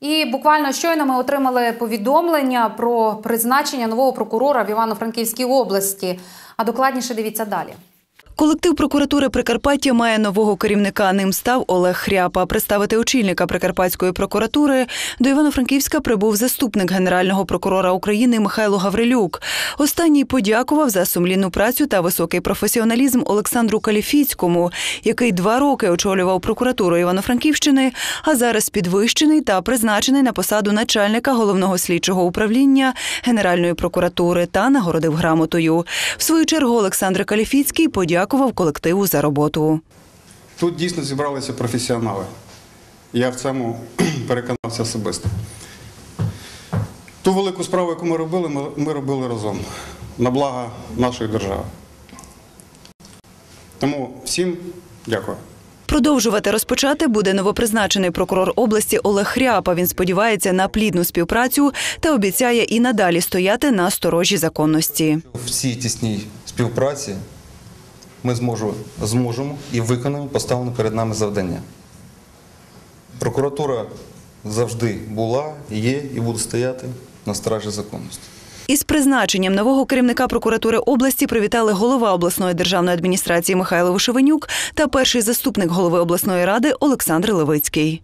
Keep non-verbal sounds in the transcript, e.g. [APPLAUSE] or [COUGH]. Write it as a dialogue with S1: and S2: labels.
S1: І буквально щойно ми отримали повідомлення про призначення нового прокурора в Івано-Франківській області. А докладніше дивіться далі.
S2: Колектив прокуратури Прикарпаття має нового керівника. Ним став Олег Хряпа. Представити очільника Прикарпатської прокуратури до Івано-Франківська прибув заступник генерального прокурора України Михайло Гаврилюк. Останній подякував за сумлінну працю та високий професіоналізм Олександру Каліфіцькому, який два роки очолював прокуратуру Івано-Франківщини, а зараз підвищений та призначений на посаду начальника головного слідчого управління Генеральної прокуратури та нагородив грамотою. В свою чергу Олександр Каліфіцький подякував колективу за роботу.
S3: Тут дійсно зібралися професіонали. Я в цьому [CLEARS THROAT] переконався особисто. Ту велику справу, яку ми робили, ми, ми робили разом на благо нашої держави. Тому всім дякую.
S2: Продовжувати розпочати буде новопризначений прокурор області Олег Хряпа. Він сподівається на плідну співпрацю та обіцяє і надалі стояти на сторожі законності.
S4: В цій тісній співпраці ми зможу, зможемо і виконаємо поставлене перед нами завдання. Прокуратура завжди була, є і буде стояти на стражі законності.
S2: Із призначенням нового керівника прокуратури області привітали голова обласної державної адміністрації Михайло Вишевенюк та перший заступник голови обласної ради Олександр Левицький.